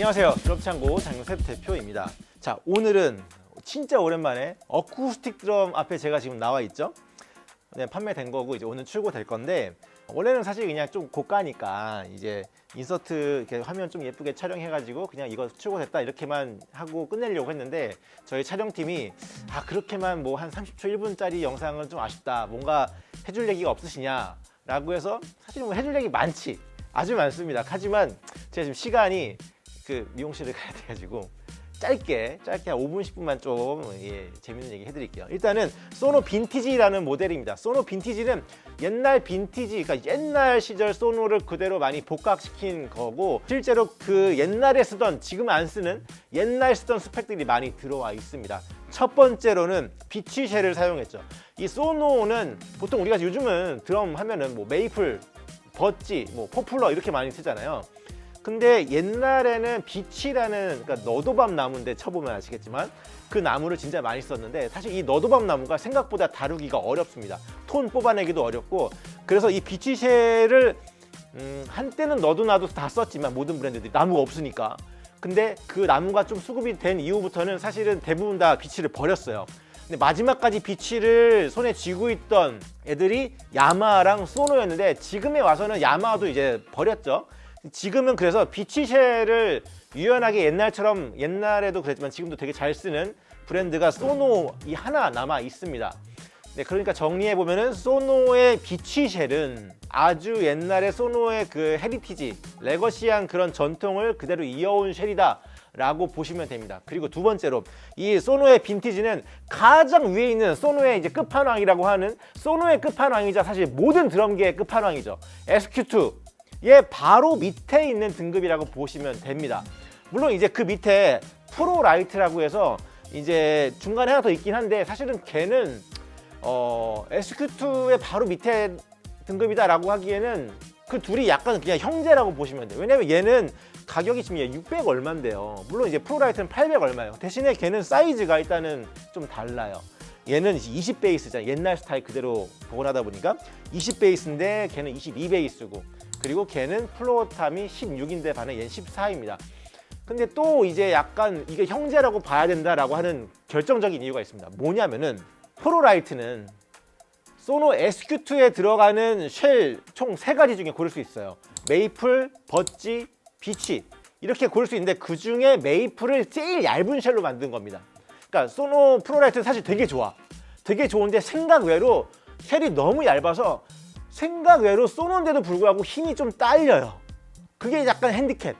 안녕하세요. 드럼창고 장용셉 대표입니다. 자, 오늘은 진짜 오랜만에 어쿠스틱 드럼 앞에 제가 지금 나와 있죠. 네, 판매된 거고 이제 오늘 출고될 건데 원래는 사실 그냥 좀 고가니까 이제 인서트 이렇게 화면 좀 예쁘게 촬영해가지고 그냥 이거 출고됐다 이렇게만 하고 끝내려고 했는데 저희 촬영팀이 아 그렇게만 뭐 한 30초 1분짜리 영상은 좀 아쉽다 뭔가 해줄 얘기가 없으시냐 라고 해서 사실 뭐 해줄 얘기 많지 아주 많습니다 하지만 제가 지금 시간이 그 미용실을 가야 돼가지고 짧게 짧게 한 5분 10분만 좀 예, 재밌는 얘기 해드릴게요. 일단은 소노 빈티지라는 모델입니다. 소노 빈티지는 옛날 빈티지, 그러니까 옛날 시절 소노를 그대로 많이 복각시킨 거고 실제로 그 옛날에 쓰던 지금 안 쓰는 옛날 쓰던 스펙들이 많이 들어와 있습니다. 첫 번째로는 비치쉘을 사용했죠. 이 소노는 보통 우리가 요즘은 드럼 하면은 뭐 메이플, 버찌, 뭐 포플러 이렇게 많이 쓰잖아요. 근데 옛날에는 비치라는 그러니까 너도밤 나무인데 쳐보면 아시겠지만 그 나무를 진짜 많이 썼는데 사실 이 너도밤 나무가 생각보다 다루기가 어렵습니다. 톤 뽑아내기도 어렵고 그래서 이 비치쉘을 음, 한때는 너도 나도 다 썼지만 모든 브랜드들이 나무가 없으니까 근데 그 나무가 좀 수급이 된 이후부터는 사실은 대부분 다 비치를 버렸어요. 근데 마지막까지 비치를 손에 쥐고 있던 애들이 야마랑 소노였는데 지금에 와서는 야마도 이제 버렸죠. 지금은 그래서 비치쉘을 유연하게 옛날처럼 옛날에도 그랬지만 지금도 되게 잘 쓰는 브랜드가 소노 이 하나 남아 있습니다. 네, 그러니까 정리해 보면은 소노의 비치쉘은 아주 옛날에 소노의 그 헤리티지, 레거시한 그런 전통을 그대로 이어온 쉘이다. 라고 보시면 됩니다. 그리고 두 번째로 이 소노의 빈티지는 가장 위에 있는 소노의 이제 끝판왕이라고 하는 소노의 끝판왕이자 사실 모든 드럼계의 끝판왕이죠. SQ2 얘 바로 밑에 있는 등급이라고 보시면 됩니다. 물론 이제 그 밑에 프로 라이트라고 해서 이제 중간에 하나 더 있긴 한데 사실은 걔는 어, SQ2의 바로 밑에 등급이다라고 하기에는 그 둘이 약간 그냥 형제라고 보시면 돼요. 왜냐면 얘는 가격이 지금 600 얼마인데요. 물론 이제 프로라이트는 800 얼마예요. 대신에 걔는 사이즈가 일단은 좀 달라요. 얘는 20 베이스잖아요. 옛날 스타일 그대로 복원하다 보니까 20 베이스인데 걔는 22 베이스고 그리고 걔는 플로어탐이 16인데 반해 얘는 14입니다. 근데 또 이제 약간 이게 형제라고 봐야 된다라고 하는 결정적인 이유가 있습니다. 뭐냐면은 프로라이트는 소노 SQ2에 들어가는 쉘 총 세 가지 중에 고를 수 있어요. 메이플, 버찌, 비치 이렇게 고를 수 있는데 그 중에 메이플을 제일 얇은 쉘로 만든 겁니다. 그러니까 소노 프로라이트는 사실 되게 좋아. 되게 좋은데 생각 외로 쉘이 너무 얇아서 생각 외로 소노인데도 불구하고 힘이 좀 딸려요. 그게 약간 핸디캡.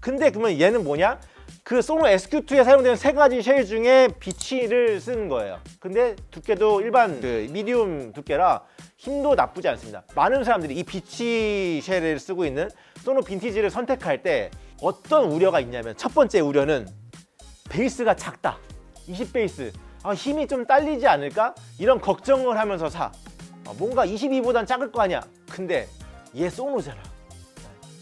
근데 그러면 얘는 뭐냐? 그 소노 SQ2에 사용되는 세 가지 쉘 중에 비치를 쓰는 거예요. 근데 두께도 일반 그 미디움 두께라 힘도 나쁘지 않습니다. 많은 사람들이 이 비치 쉘을 쓰고 있는 소노 빈티지를 선택할 때 어떤 우려가 있냐면 첫 번째 우려는 베이스가 작다. 20 베이스. 아, 힘이 좀 딸리지 않을까? 이런 걱정을 하면서 사. 아, 뭔가 22보단 작을 거 아니야. 근데 얘 소노잖아.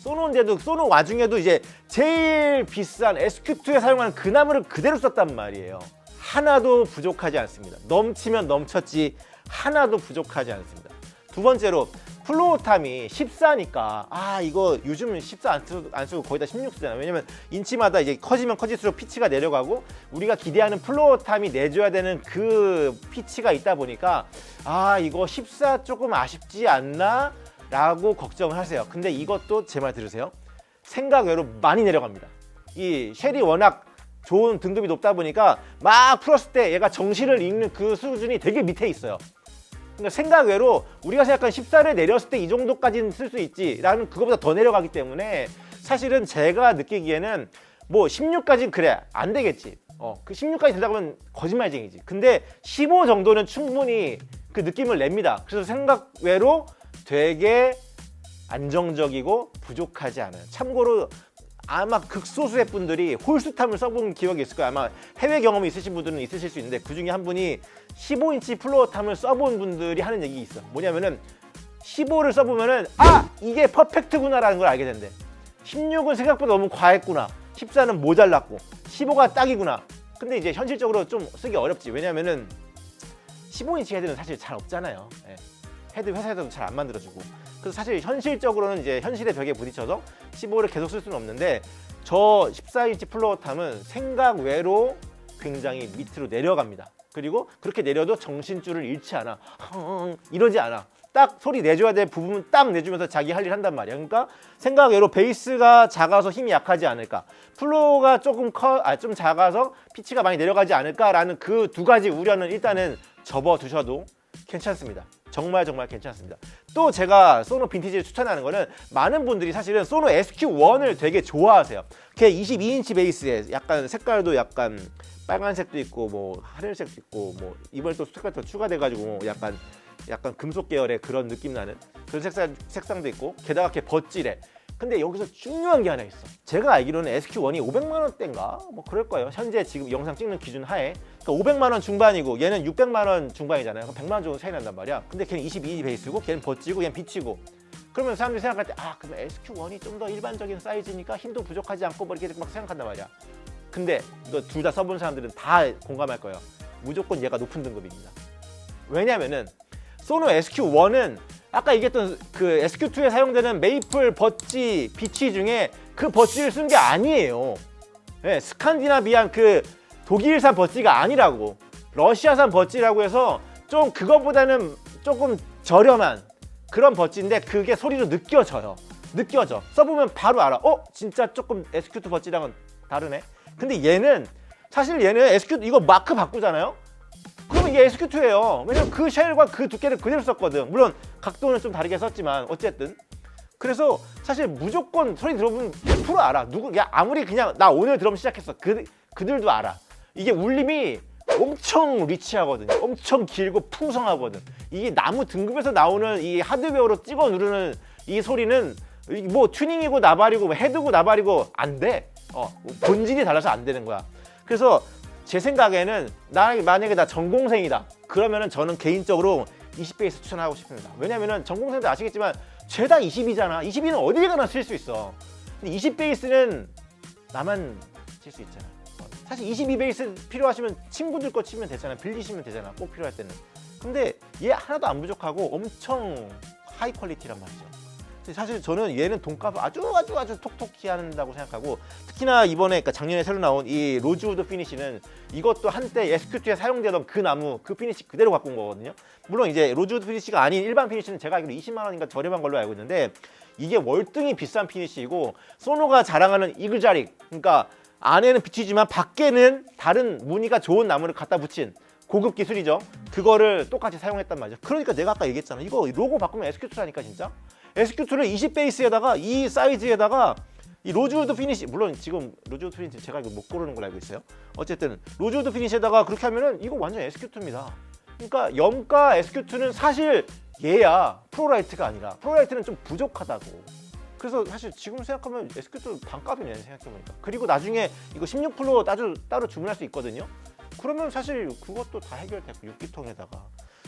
소노인데도 소노 와중에도 이제 제일 비싼 SQ2에 사용하는 그 나무를 그대로 썼단 말이에요. 하나도 부족하지 않습니다. 넘치면 넘쳤지 하나도 부족하지 않습니다. 두 번째로 플로어탐이 14니까 아 이거 요즘은 14안 쓰고, 안 쓰고 거의 다 16 쓰잖아요. 왜냐면 인치마다 이제 커지면 커질수록 피치가 내려가고 우리가 기대하는 플로어탐이 내줘야 되는 그 피치가 있다 보니까 아 이거 14 조금 아쉽지 않나? 라고 걱정을 하세요. 근데 이것도 제 말 들으세요. 생각 외로 많이 내려갑니다. 이 쉘이 워낙 좋은 등급이 높다 보니까 막 풀었을 때 얘가 정실을 읽는 그 수준이 되게 밑에 있어요. 그러니까 생각 외로 우리가 생각한 14를 내렸을 때 이 정도까지는 쓸 수 있지라는 그거보다 더 내려가기 때문에 사실은 제가 느끼기에는 뭐 16까지는 그래 안 되겠지. 어, 그 16까지 된다고 하면 거짓말쟁이지. 근데 15 정도는 충분히 그 느낌을 냅니다. 그래서 생각 외로 되게 안정적이고 부족하지 않아요. 참고로 아마 극소수의 분들이 홀수탐을 써본 기억이 있을 거예요. 아마 해외 경험이 있으신 분들은 있으실 수 있는데 그 중에 한 분이 15인치 플로어탐을 써본 분들이 하는 얘기 있어. 뭐냐면은 15를 써보면은 아 이게 퍼펙트구나라는 걸 알게 된대. 16은 생각보다 너무 과했구나. 14는 모자랐고 15가 딱이구나. 근데 이제 현실적으로 좀 쓰기 어렵지. 왜냐면은 15인치 헤드는 사실 잘 없잖아요. 예. 헤드 회사에서도 잘 안 만들어주고 그래서 사실 현실적으로는 이제 현실의 벽에 부딪혀서 15를 계속 쓸 수는 없는데 저 14인치 플로어탐은 생각 외로 굉장히 밑으로 내려갑니다. 그리고 그렇게 내려도 정신줄을 잃지 않아. 흥, 이러지 않아. 딱 소리 내줘야 될 부분은 딱 내주면서 자기 할 일 한단 말이야. 그러니까 생각 외로 베이스가 작아서 힘이 약하지 않을까. 플로어가 조금 커, 아, 좀 작아서 피치가 많이 내려가지 않을까라는 그 두 가지 우려는 일단은 접어 두셔도 괜찮습니다. 정말 정말 괜찮습니다. 또 제가 소노 빈티지를 추천하는 거는 많은 분들이 사실은 소노 SQ1을 되게 좋아하세요. 걔 22인치 베이스에 약간 색깔도 약간 빨간색도 있고 뭐 하늘색도 있고 뭐 이번에 또 색깔 더 추가돼가지고 약간 약간 금속 계열의 그런 느낌 나는 그런 색상 색상도 있고 게다가 걔 멋지래. 근데 여기서 중요한 게 하나 있어. 제가 알기로는 SQ1이 500만 원대인가 뭐 그럴 거예요. 현재 지금 영상 찍는 기준 하에 그러니까 500만 원 중반이고 얘는 600만 원 중반이잖아요. 그럼 100만 원 정도 차이 난단 말이야. 근데 걔는 22 베이스고 걔는 버찌고 얘는 비치고. 그러면 사람들이 생각할 때 아 그러면 SQ1이 좀 더 일반적인 사이즈니까 힘도 부족하지 않고 뭐 이렇게 막 생각한단 말이야. 근데 이거 둘 다 써본 사람들은 다 공감할 거예요. 무조건 얘가 높은 등급입니다. 왜냐면은 소노 SQ1은 아까 얘기했던 그 SQ2에 사용되는 메이플 버치 비치 중에 그 버치를 쓴 게 아니에요. 예, 스칸디나비안 그 독일산 버치가 아니라고 러시아산 버치라고 해서 좀 그거보다는 조금 저렴한 그런 버치인데 그게 소리로 느껴져요. 느껴져. 써보면 바로 알아. 어? 진짜 조금 SQ2 버치랑은 다르네. 근데 얘는 사실 얘는 SQ 이거 마크 바꾸잖아요. 그러면 이게 SQ2예요. 왜냐면 그 쉘과 그 두께를 그대로 썼거든. 물론 각도는 좀 다르게 썼지만 어쨌든. 그래서 사실 무조건 소리 들어보면 100% 알아. 누구 야 아무리 그냥 나 오늘 드럼 시작했어. 그 그들도 알아. 이게 울림이 엄청 리치하거든요. 엄청 길고 풍성하거든. 이게 나무 등급에서 나오는 이 하드웨어로 찍어 누르는 이 소리는 이뭐 튜닝이고 나발이고 뭐 헤드고 나발이고 안 돼. 어, 본질이 달라서 안 되는 거야. 그래서 제 생각에는 나 만약에 나 전공생이다. 그러면은 저는 개인적으로 20베이스 추천하고 싶습니다. 왜냐면은 전공생들 아시겠지만 죄다 20이잖아. 22는 어디 가나 쓸수 있어. 근데 20베이스는 나만 칠 수 있잖아. 어, 사실 22베이스 필요하시면 친구들 거 치면 되잖아. 빌리시면 되잖아. 꼭 필요할 때는. 근데 얘 하나도 안 부족하고 엄청 하이 퀄리티란 말이죠. 사실 저는 얘는 돈값을 아주 아주 아주 톡톡히 한다고 생각하고 특히나 이번에 그러니까 작년에 새로 나온 이 로즈우드 피니시는 이것도 한때 SQ2에 사용되던 그 나무 그 피니시 그대로 갖고 온 거거든요. 물론 이제 로즈우드 피니시가 아닌 일반 피니시는 제가 알기로 20만 원인가 저렴한 걸로 알고 있는데 이게 월등히 비싼 피니시이고 소노가 자랑하는 이글자릭 그러니까 안에는 비치지만 밖에는 다른 무늬가 좋은 나무를 갖다 붙인 고급 기술이죠. 그거를 똑같이 사용했단 말이죠. 그러니까 내가 아까 얘기했잖아. 이거 로고 바꾸면 SQ2라니까 진짜. SQ2를 20 베이스에다가 이 사이즈에다가 이 로즈우드 피니시 물론 지금 로즈우드 피니시 제가 이거 못 고르는 걸 알고 있어요. 어쨌든 로즈우드 피니시에다가 그렇게 하면은 이거 완전 SQ2입니다. 그러니까 염가 SQ2는 사실 얘야 프로라이트가 아니라 프로라이트는 좀 부족하다고. 그래서 사실 지금 생각하면 SQ2 반값이네 생각해보니까. 그리고 나중에 이거 16 프로 따로 따로 주문할 수 있거든요. 그러면 사실 그것도 다 해결되고 6기통에다가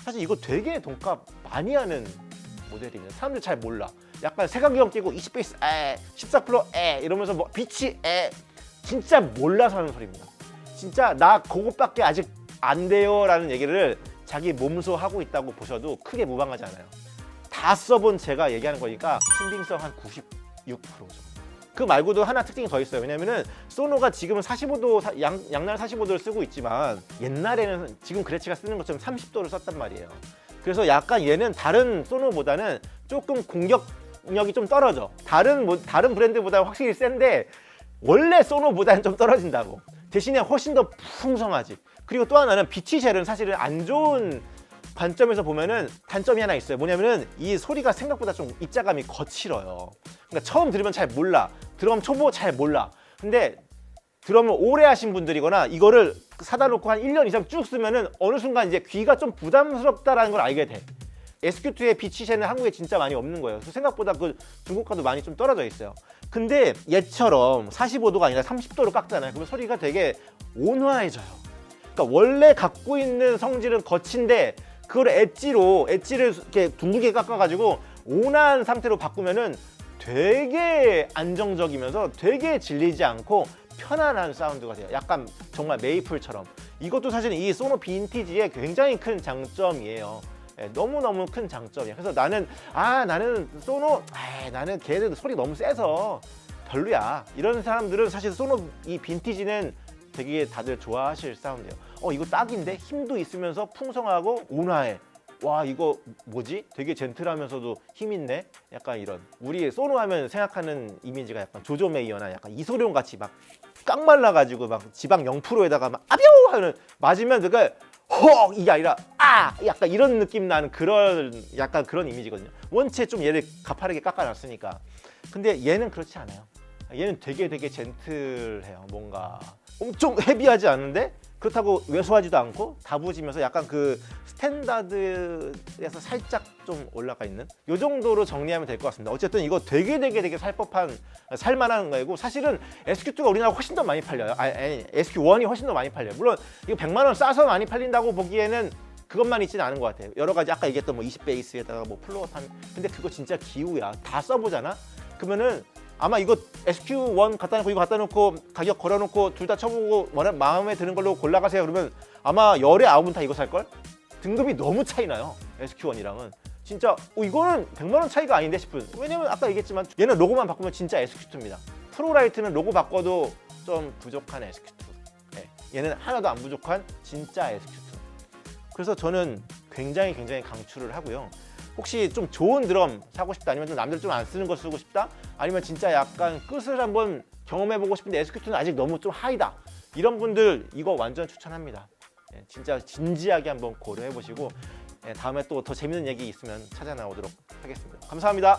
사실 이거 되게 돈값 많이 하는 모델이네. 사람들 잘 몰라. 약간 색안경 끼고 20베이스 에, 14프로 에 이러면서 뭐 비치 에 진짜 몰라서 하는 소리입니다. 진짜 나 그것밖에 아직 안 돼요 라는 얘기를 자기 몸소 하고 있다고 보셔도 크게 무방하지 않아요. 다 써본 제가 얘기하는 거니까 신빙성 한 96% 정도. 그 말고도 하나 특징이 더 있어요. 왜냐면은 소노가 지금은 45도 사- 양, 양날 45도를 쓰고 있지만 옛날에는 지금 그레치가 쓰는 것처럼 30도를 썼단 말이에요. 그래서 약간 얘는 다른 소노보다는 조금 공격력이 좀 떨어져. 다른 뭐 다른 브랜드보다 확실히 센데 원래 소노보다는 좀 떨어진다고. 대신에 훨씬 더 풍성하지. 그리고 또 하나는 비치쉘은 사실은 안 좋은 관점에서 보면은 단점이 하나 있어요. 뭐냐면은 이 소리가 생각보다 좀 입자감이 거칠어요. 그러니까 처음 들으면 잘 몰라. 드럼 초보 잘 몰라. 근데 드럼을 오래 하신 분들이거나 이거를 사다 놓고 한 1년 이상 쭉 쓰면은 어느 순간 이제 귀가 좀 부담스럽다라는 걸 알게 돼. SQ2의 비치쉘은 한국에 진짜 많이 없는 거예요. 그래서 생각보다 그 중국과도 많이 좀 떨어져 있어요. 근데 얘처럼 45도가 아니라 30도로 깎잖아요. 그러면 소리가 되게 온화해져요. 그러니까 원래 갖고 있는 성질은 거친데 그걸 엣지로 엣지를 이렇게 둥글게 깎아가지고 온화한 상태로 바꾸면은 되게 안정적이면서 되게 질리지 않고 편안한 사운드가 돼요. 약간 정말 메이플처럼. 이것도 사실 이 소노 빈티지의 굉장히 큰 장점이에요. 예, 너무너무 큰 장점이에요. 그래서 나는 아 나는 소노 아 나는 걔네들 소리 너무 세서 별로야. 이런 사람들은 사실 소노 이 빈티지는 되게 다들 좋아하실 사운드예요. 어 이거 딱인데 힘도 있으면서 풍성하고 온화해. 와 이거 뭐지? 되게 젠틀하면서도 힘 있네. 약간 이런 우리 소노 하면 생각하는 이미지가 약간 조조 메이어나 약간 이소룡 같이 막 깡 말라 가지고 막 지방 0%에다가 막 아벼 하는 맞으면 그가 헉 이게 아니라 아 약간 이런 느낌 나는 그런 약간 그런 이미지거든요. 원체 좀 얘를 가파르게 깎아놨으니까. 근데 얘는 그렇지 않아요. 얘는 되게 되게 젠틀해요. 뭔가 엄청 헤비하지 않은데 그렇다고 왜소하지도 않고 다부지면서 약간 그 스탠다드에서 살짝 좀 올라가 있는 요 정도로 정리하면 될 것 같습니다. 어쨌든 이거 되게 되게 되게 살법한 살만한 거이고 사실은 SQ2가 우리나라 훨씬 더 많이 팔려요. 아니, 아니 SQ1이 훨씬 더 많이 팔려요. 물론 이거 100만 원 싸서 많이 팔린다고 보기에는 그것만 있지는 않은 것 같아요. 여러 가지 아까 얘기했던 뭐 20 베이스에다가 뭐 플로어 탄 근데 그거 진짜 기우야. 다 써보잖아. 그러면은 아마 이거 SQ1 갖다 놓고 이거 갖다 놓고 가격 걸어놓고 둘 다 쳐보고 원하- 마음에 드는 걸로 골라가세요. 그러면 아마 열에 아홉은 다 이거 살 걸? 등급이 너무 차이 나요. SQ1이랑은 진짜 어, 이거는 100만 원 차이가 아닌데 싶은. 왜냐면 아까 얘기했지만 얘는 로고만 바꾸면 진짜 SQ2입니다. 프로라이트는 로고 바꿔도 좀 부족한 SQ2. 네, 얘는 하나도 안 부족한 진짜 SQ2. 그래서 저는 굉장히 굉장히 강추를 하고요. 혹시 좀 좋은 드럼 사고 싶다 아니면 좀 남들 좀 안 쓰는 거 쓰고 싶다 아니면 진짜 약간 끝을 한번 경험해보고 싶은데 SQ2는 아직 너무 좀 하이다 이런 분들 이거 완전 추천합니다. 예, 진짜 진지하게 한번 고려해보시고 예, 다음에 또 더 재밌는 얘기 있으면 찾아 나오도록 하겠습니다. 감사합니다.